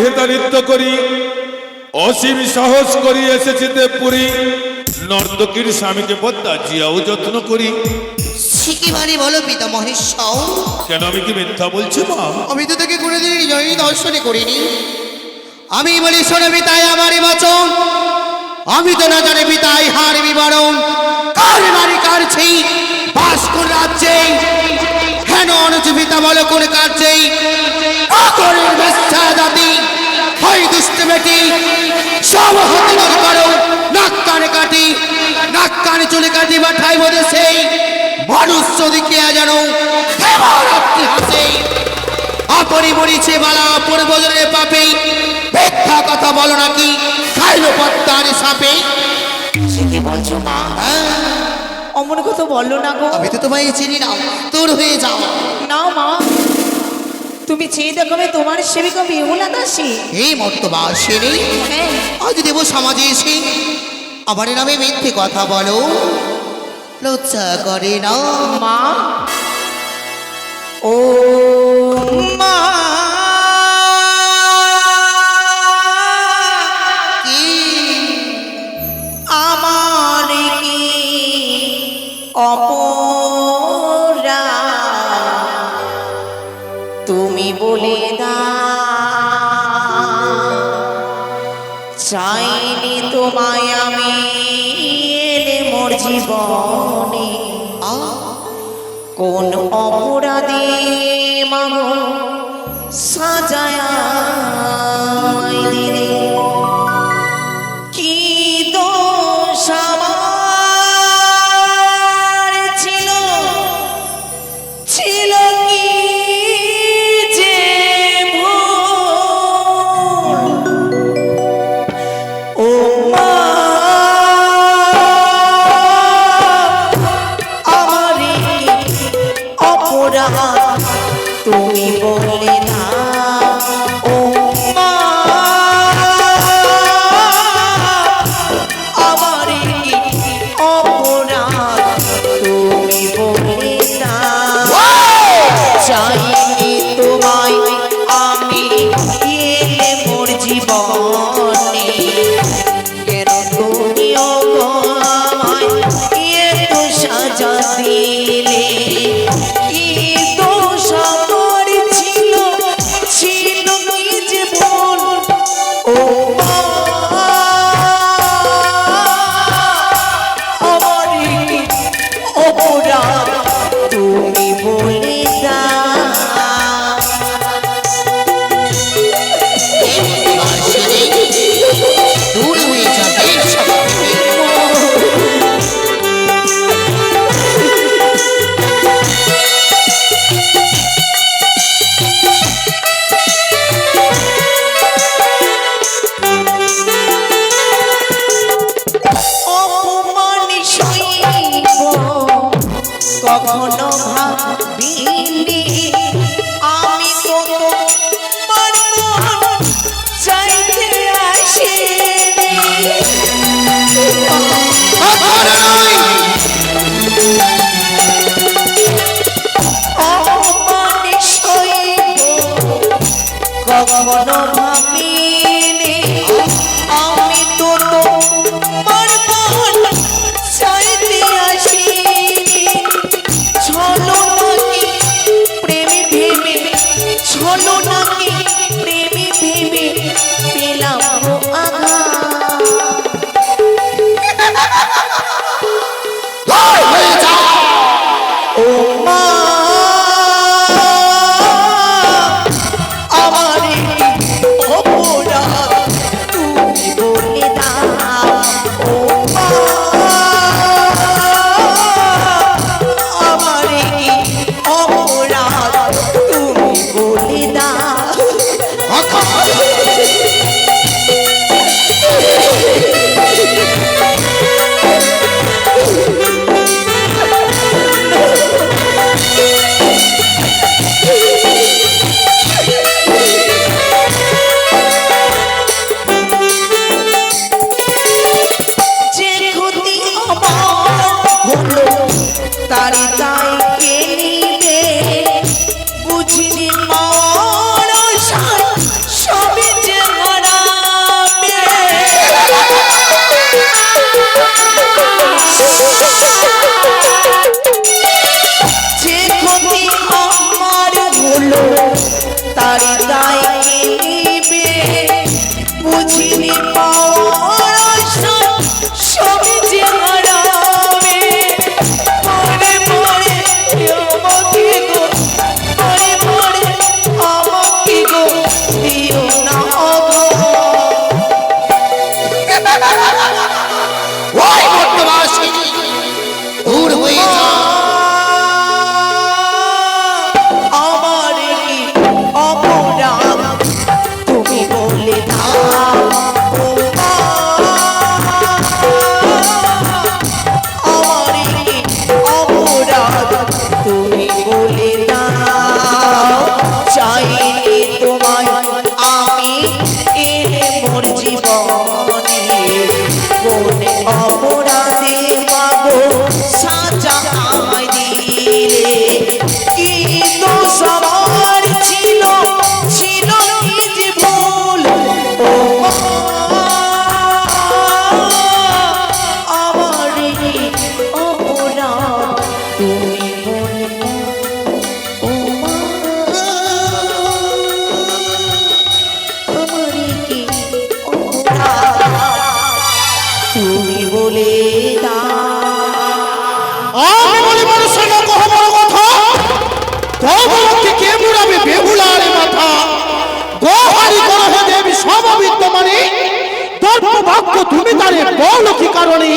নৃত্য করি। অসীম সাহস করি এসেছি দেবপুরী। নর্তকীর স্বামীকে পদ্মা জিয়াও যত্ন করি। শিকিবারে বলো পিতা মহেশ্বর? কেন আমি কি মিথ্যা বলছি মা? আমি তো তোকে কোনোদিন হৃদয় দর্শনে করিনি। আমি বলি শোনো পিতাই আমার বচন। আমি তো না জানি পিতাই হার বিবরণ। কার কার বাস রাজ্যে? কেন অনুজ পিতা বলো কোন কার্যে আকরের বেশ্যা জাতি হয় দুষ্ট বেটি সব হাতে করো। নাক কানে কাটি নাক কানে চলে কাটি বা ঠাই বোধে সেই মানুষ যদি কেয়া আপনি হাসে। আপনি বালা পূর্বজনের পাপে। মিথ্যা কথা বলো নাকি? খাইলো পত্তার সাপে। সে কি বলছো মা? অমন কথা বলল না গো। আমি তো তোমায় চিনি না তোর হয়ে যাও। না মা তুমি চেয়ে দেখো আমি তোমার সেবিকা বিহুলা দাসী এই মর্তবা সেরে হ্যাঁ। আজ দেব সমাজে এসে আমার নামে মিথ্যে কথা বলো। লজ্জা করে না। মা ও Hallelujah. বলে দা আমি বলি মানুষ না কহ বড় কথা। তবলকে কে মুড়াবে? বেহুলার মাথা। গোহারি করো হে দেবী সমবিদ্যমানে দর্প বাক্য তুমি তারে বল কি কারণে?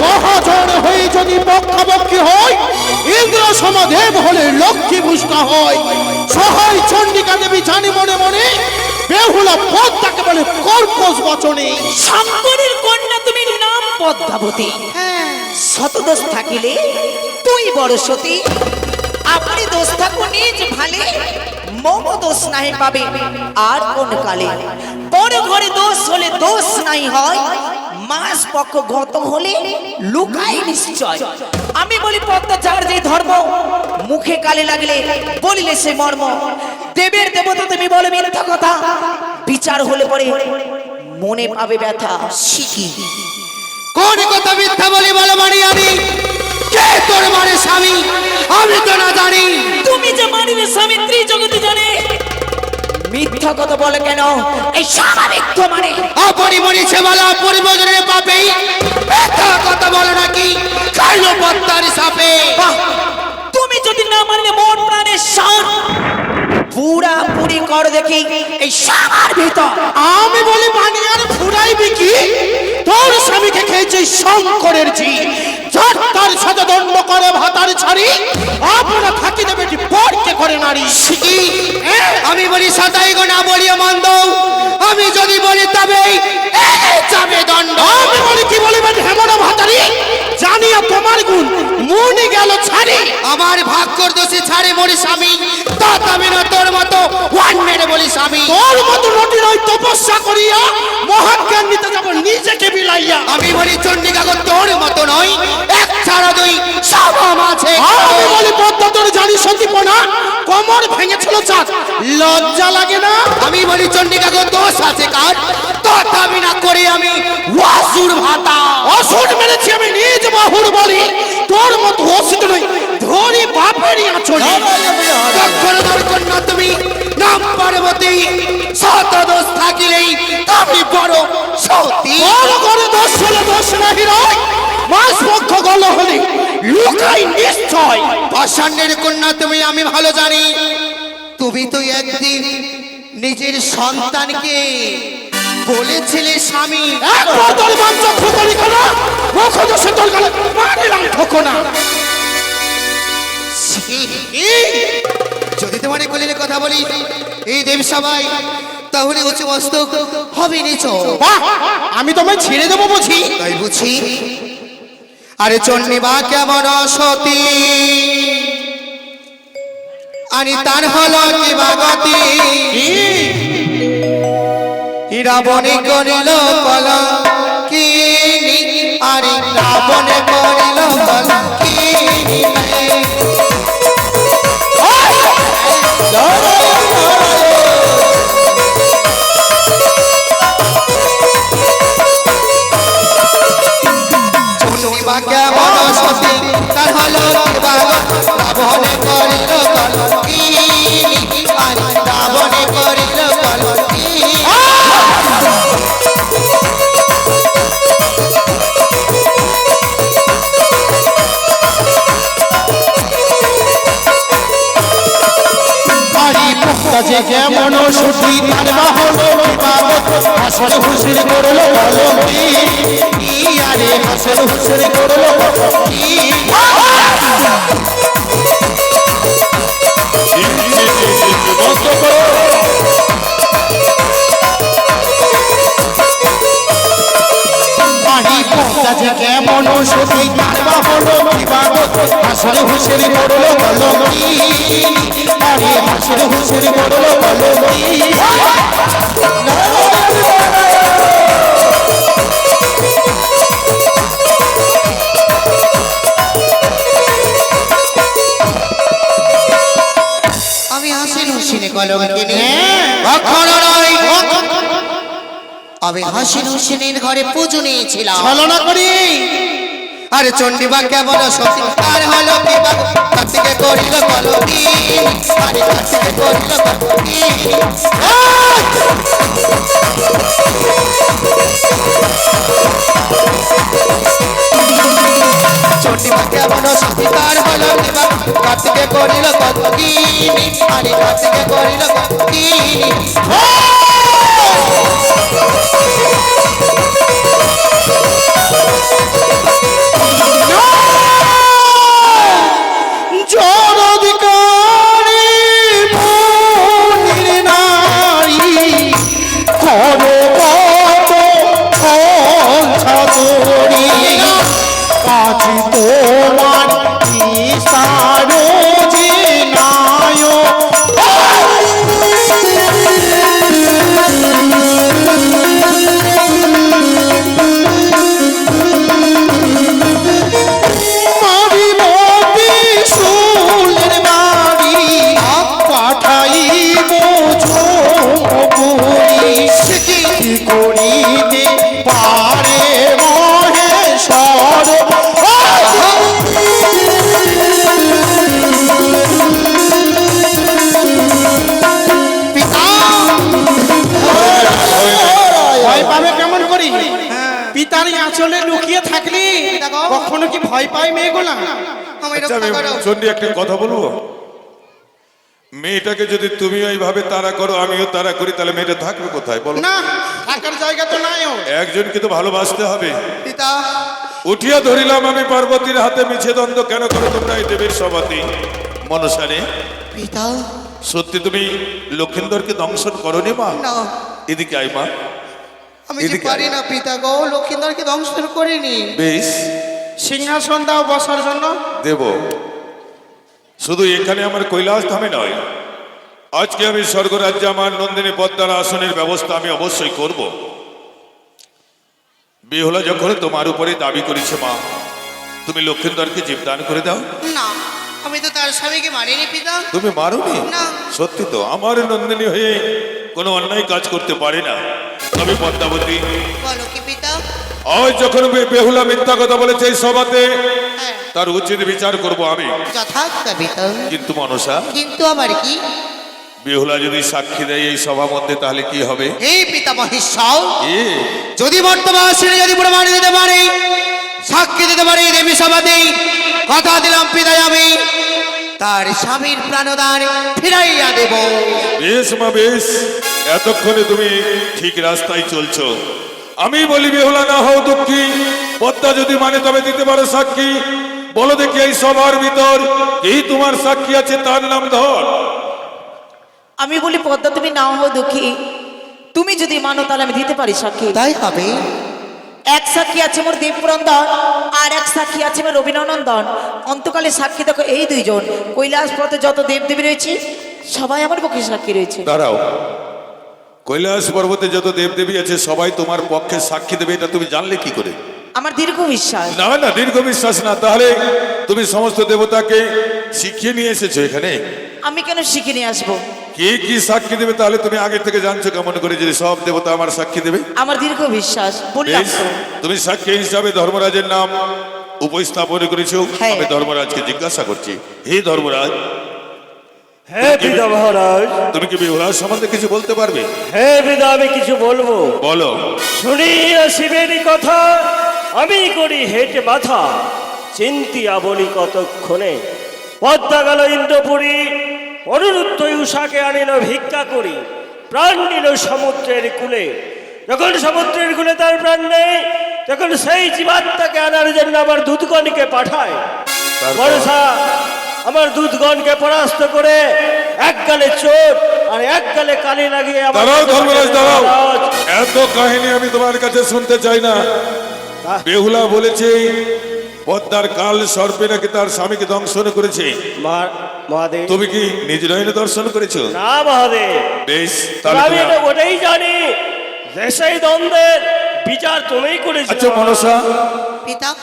মহাজন হয়ে যদি পক্ষাপক্ষী হয় ইন্দ্র সমদেব হলে লক্ষ্মী পুষ্কা হয়। সহায় চণ্ডিকা দেবী জানি মনে মনে বেহুলা পদ তাকে বলে কর্কশ বচনে। শঙ্করের কন্যা তুমি পদ্মাবতী। শতদোষ থাকিলে তুই বড় সতী। আপনি দোষ থাকো নিজ ভালে। মম দোষ নাই পাবে আর কোন কালে। বড় ঘরে দোষ হলে দোষ নাই হয়। মাস পক্ষ গত হলে লুকাই নিশ্চয়। আমি বলি পদ্মা যার যে ধর্ম মুখে কালে লাগলে বলিলে সে মর্ম। দেবের দেবতা তুমি বলে মিথ্যা কথা। বিচার হলে পরে মনে পাবে ব্যথা। শিখি। কোন কথা মিথ্যা বলি বলো মারি আমি? কে তোর মানে স্বামী? আমি তো না জানি। তুমি যে মানিবে স্বামী ত্রিজগতে জানে। মিথ্যা কথা বলে কেন? এই স্বাভাবিক তো মানে। আপনি মরিছে বলা পরিবর্তনের পাপে। মিথ্যা কথা বলো নাকি? খাইলো পত্তার সাপে। তুমি যদি না মানলে মন প্রাণের সার। পুরা পুরি কর দেখি এই সামার ভিতর আমি বলি পানি আর ফুরাইবি কি তোর স্বামীকে খেয়েছে শঙ্করের জি তার সাথে দণ্ড করে ভাতার ছাড়ি। আপনারা থাকি দেবে পরকে করে নারী। আমি বলি সাতাই গো না বলিও মন্দ। আমি যদি বলি তবে যাবে দণ্ড। আমি বলি কি বলিবেন? হেমনা ভাতারি জানিয়া তোমার গুণ মনে ভাগ আমার ভাগ্যর দোষে ছাড়ে মরি স্বামী। তা তবে না তোর মতো ওয়ান মেরে বলি স্বামী। তোর মতো নদীর নয় তপস্যা করিয়া মহাজ্ঞান নিতে যাব নিজেকে বিলাইয়া। আমি বলি চন্ডিকা গো তোর মতো নয় এক ছাড়া দুই সব আছে। আমি বলি পদ্মা তোর জানি সতীপনা কমর ভেঙেছিল চাঁদ। লজ্জা লাগে না? আমি বলি চন্ডিকা গো দোষ আছে কার? তথাপি না করে আমি অসুর ভাতা। অসুর মেরেছি আমি নিজ বাহুর বলি। তোর মতো অসুর নই ধরি বাপেরই আচলে। দক্ষিণার কন্যা তুমি নাম পার্বতী দোষ থাকিলেই তুমি বড় সতী। বড় করে দোষ হলে দোষ নাহি রয় মাস পক্ষ গল হলে লুকাই নিশ্চয়। পাষাণ্ডের কন্যা তুমি আমি ভালো জানি। তুমি তো একদিন নিজের সন্তানকে বলেছিলে স্বামী। একবার তোর মাংস খোকনি করা মুখ দোষে তোর গলে মারিলাম ঠোকনা যদি তোমার কলিলে কথা বলি এই দেব সবাই তাহলে উচ্চ মস্তক হবে নিচ আমি তোমায় ছেড়ে দেবো বুঝি? তাই বুঝি। আরে চন্ডী বা কেমন সতী? আনি তার হলো কি বাগতি রাবণে করিল কল কি আরে রাবণে করিল কল যে কেমন সুখী তার বাহন হাসন হুসেন করল কলমটি আরে হাসন হুসেন করল কেমন সুখী তার বাহন বিবাদত হাসন হুসেন করল কলমটি আরে হাসন হুসেন করল কলমটি আমি কলঙ্কিনী কখনো নয় আমি হাসিন হুসিনের ঘরে পুজো নিয়েছিলাম। ছলনা করি। আরে চন্ডিবা কেমন সতী আর হলো কি বাবু কার্তিকে করিল কলকি আরে কার্তিকে করিল চন্ডিমাকে বনস্বীকার হল দেবা কার্তিকে করিল কতকিনি আরে কার্তিকে করিল কতকিনি জয়! ভয় পায় মেয়েগুলা আচ্ছা আমি একটা কথা বলব? মেয়েটাকে যদি তুমি ওইভাবে তাড়া করো আমিও তাড়া করি তাহলে মেয়েটা থাকবে কোথায়? বলো। না থাকার জায়গা তো নাই একজনকে তো ভালোবাসতে হবে। পিতা। উঠিয়া ধরিলাম আমি পার্বতীর হাতে মিছে দ্বন্দ্ব কেন করো তোমরা এই দেবীর সভাতে মনসারে পিতা। সত্যি তুমি লক্ষিন্দরকে দংশন করনি মা? এদিকে আই মা। আমি পারি না পিতা গো লক্ষিন্দরকে ধ্বংস করিনি। বেশ। সিংহাসন দাও বসার জন্য? দেব। শুধু এখানে আমার কৈলাস ধামে নয় আজকে আমি স্বর্গরাজ্যে আমার নন্দিনী পদ্মার আসনের ব্যবস্থা আমি অবশ্যই করব। বিহলা যখন তোমার উপরে দাবি করেছে মা তুমি লক্ষিন্দরকে জীবদান করে দাও। না আমি তো তার স্বামীকে মারিনি পিতা। তুমি মারোনি? না। সত্যি তো আমার নন্দিনী হয়ে কোনো অন্যায় কাজ করতে পারে না। তবে পদ্মাবতী। বলো কি পিতা? আজ যখন বেহুলা মিথ্যা কথা বলেছে এই সভাতে হ্যাঁ। তার উচিত বিচার করব আমি। কিন্তু মনসা কিন্তু আমার কি? বেহুলা যদি সাক্ষী দেয় এই সভা মধ্যে তাহলে কি হবে? এই পিতা মহেশ্বর যদি বর্তমান যদি প্রমাণ দিতে পারে সাক্ষী দিতে পারে দেবী সভাতে কথা দিলাম পিতায় আমি তার স্বামীর প্রাণদান ফিরাইয়া দেব। বেশ মা বেশ। এতক্ষণে তুমি ঠিক রাস্তায় চলছো। আমি বলি বেহুলা না হও দুঃখী। পদ্মা যদি মানে তবে দিতে পারো সাক্ষী। বলো দেখি এই সবার ভিতর এই তোমার সাক্ষী আছে তার নাম ধর। আমি বলি পদ্মা তুমি নাও হও দুঃখী। তুমি যদি মানো তাহলে আমি দিতে পারি সাক্ষী। তাই হবে। এক সাক্ষী আছে মোর দেবপুরন্দন আর এক সাক্ষী আছে মোর রবীন্দ্রনন্দন অন্তকালে সাক্ষী দেখো এই দুইজন। কৈলাস পথে যত দেবদেবী রয়েছে সবাই আমার পক্ষে সাক্ষী রয়েছে। দাঁড়াও। কৈলাস পর্বতে যত দেবদেবী আছে সবাই তোমার পক্ষে সাক্ষী দেবে এটা তুমি জানলে কি করে? আমার দীর্ঘ বিশ্বাস। না না দীর্ঘ বিশ্বাস না। তাহলে তুমি সমস্ত দেবতাকে শিখিয়ে নিয়ে এসেছ এখানে? আমি কেন শিখে নিয়ে আসব? কে কি সাক্ষী দেবে তাহলে তুমি আগে থেকে জানছো কেমন করে যে সব দেবতা আমার সাক্ষী দেবে? আমার দীর্ঘ বিশ্বাস বললাম বেশ তো। তুমি সাক্ষী হিসাবে ধর্মরাজের নাম উপস্থাপন করেছ। হ্যাঁ। আমি ধর্মরাজকে জিজ্ঞাসা করছি হে ধর্মরাজ হ্যাঁ পিতা মহারাজ। তুমি কি বিহুলার সম্বন্ধে কিছু বলতে পারবে? হ্যাঁ পিতা আমি কিছু বলব। বলো। শুনিয়া শিবেরই কথা আমি করি হেঁটে মাথা চিন্তিয়া বলি কতক্ষণে? পদ্মা গেল ইন্দ্রপুরী অনুরুদ্ধ উষাকে আনিল ভিক্ষা করি। প্রাণ নিল সমুদ্রের কূলে। যখন সমুদ্রের কূলে তার প্রাণ নেই তখন সেই জীবাত্মাকে আনার জন্য আমার দুধগণকে পাঠায়? বর্ষা আমার দুধগণকে পরাস্ত করে এক গালে চোট আর এক গালে কালি লাগিয়ে আমার দাঁড়াও ধর্মরাজ দাঁড়াও। এত কাহিনী আমি তোমার কাছে শুনতে চাই না। বেহুলা বলেছে পদ্মার কাল সর্পে নাকি তার স্বামীকে দংশন করেছে। মহা- মহাদেব। তুমি কি নিজ নয়নে দর্শন করেছ? না মহাদেব। বেশ তাহলে আমি এটা ওটাই জানি। সেই দ্বন্দ্বের বিচার তুমিই করেছ আচ্ছা মনসা। পিতা।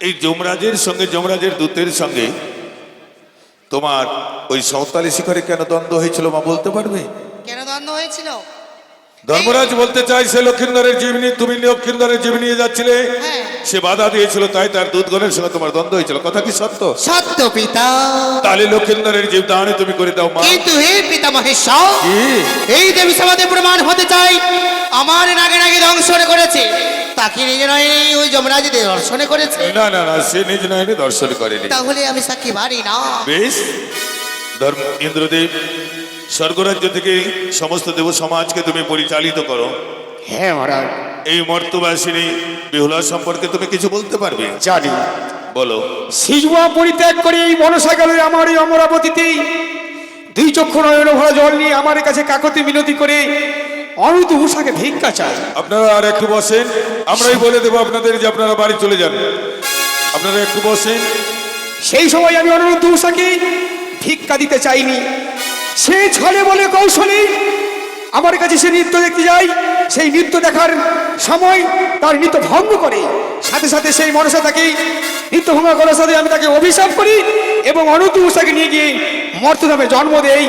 এই যমরাজের সঙ্গে যমরাজের দূতের সঙ্গে তোমার ওই সাঁওতালি শিখরে কেন দ্বন্দ্ব হয়েছিল মা বলতে পারবে? কেন দ্বন্দ্ব হয়েছিল? ধর্মরাজ বলতে চাই সে লক্ষিন্দরের জীবনী তুমি লক্ষিন্দরের জীবনী নিয়ে যাচ্ছিলে। হ্যাঁ। সে বাধা দিয়েছিল তাই তার দুধগণের সঙ্গে তোমার দ্বন্দ্ব হয়েছিল। কথা কি সত্য? সত্য পিতা। তাহলে লক্ষিন্দরের জীব দানে তুমি করে দাও মা। কিন্তু হে পিতা মহেশ্বর কি? এই দেবী সমাধি প্রমাণ হতে চাই আমার নাগে নাগে দংশন করেছে। তাকে নিজে নয় ওই যমরাজ দর্শন করেছে। না না না সে নিজ নয়নে দর্শন করেনি। তাহলে আমি সাক্ষী পারি না। বেশ। ধর্ম ইন্দ্রদেব স্বর্গরাজ্য থেকে সমস্ত দেব সমাজকে তুমি পরিচালিত করো। হ্যাঁ মহারাজ। এই মর্তবাসিনী বেহুলা সম্পর্কে তুমি কিছু বলতে পারবে? জানি। বলো। সিজুয়া পরিত্যাগ করে এই মনসা গেল আমার এই অমরাবতীতে দুই চক্ষু নয়ন ভরা জল নিয়ে আমার কাছে কাকতি মিনতি করে অমিত উষাকে ভিক্ষা চায় আপনারা আর একটু বসেন। আমরাই বলে দেবো আপনাদের যে আপনারা বাড়ি চলে যান। আপনারা একটু বসেন। সেই সময় আমি অনুরুদ্ধ উষাকে ভিক্ষা দিতে চাইনি। সে ছলে বলে কৌশলে। আমার কাছে সে নৃত্য দেখতে যায়। সেই নৃত্য দেখার সময় তার নৃত্য ভঙ্গ করে। সাথে সাথে সেই মনসা তাকে নৃত্য ভঙ্গ করার সাথে আমি তাকে অভিশাপ করি এবং অনুরুদ্ধ উষাকে নিয়ে গিয়ে মর্তধামে জন্ম দেই।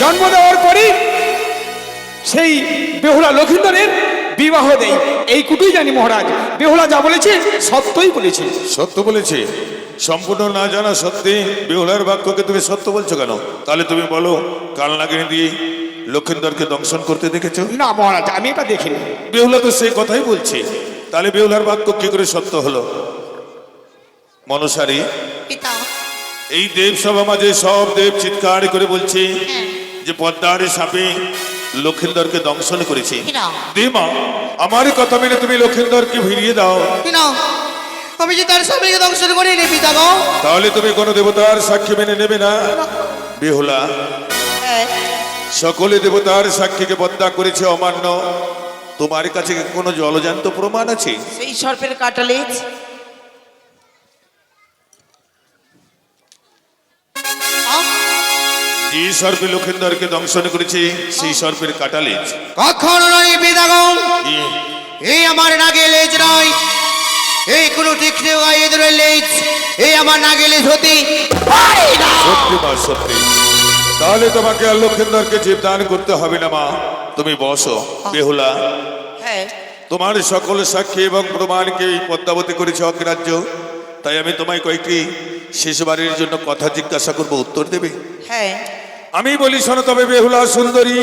জন্ম দেওয়ার পরে সেই বেহুলা লক্ষিন্দরের বিবাহ দেই। এইটুকুই জানি মহারাজ। বেহুলা যা বলেছে সত্যই বলেছে। সত্য বলেছে। সম্পূর্ণ না জানা সত্যি বেহুলার বাক্যকে তুমি সত্য বলছো কেন? তাহলে তুমি বলো কাল নাগিনী দিয়ে লক্ষিন্দরকে দংশন করতে দেখেছ? না মহারাজ আমি এটা দেখিনি। বেহুলা তো সেই কথাই বলছে। তাহলে বেহুলার বাক্য কি করে সত্য হলো? মনসারী এই দেব সভা মাঝে সব দেব চিৎকার করে বলছে যে পদ্মার সাপে লক্ষিন্দরকে দংশন করেছে। না। দেমা আমার কথা মেনে তুমি লক্ষিন্দরকে ভিড়িয়ে দাও। না আমি যে তার স্বামীকে দংশন করিনি পিতা গো তাহলে তুমি কোনো দেবতার সাক্ষী মেনে নেবে না? বেহুলা সকলে দেবতার সাক্ষীকে বদ্ধা করেছে অমান্য। তোমার কাছে কোনো জলজান্ত প্রমাণ আছে? সেই সর্পের কাটালেজ যে সর্পে লক্ষিন্দরকে দংশন করেছে সেই সর্পের কাটালেজ কখনো নয় কি? এই আমার নাগে লেজ নয়। এই কোনো তীক্ষ্ণ ইঁদুরের লেজ এই আমার নাগে লেজ। হতে পারে না সত্যি। মা সত্যি তাহলে তোমাকে আর লক্ষিন্দরকে জীবদান করতে হবে না মা। তুমি বসো বেহুলা। হ্যাঁ। তোমার সকল সাক্ষী এবং প্রমাণকে পদ্মাবতী করেছে অগ্রাহ্য। তাই আমি তোমায় কয়েকটি শেষবারের জন্য কথা জিজ্ঞাসা করব উত্তর দেবে? হ্যাঁ। আমি বলি শোনো তবে বেহুলা সুন্দরী।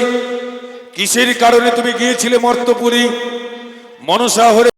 কিসের কারণে তুমি গিয়েছিলে মর্তপুরী? মনসা হরে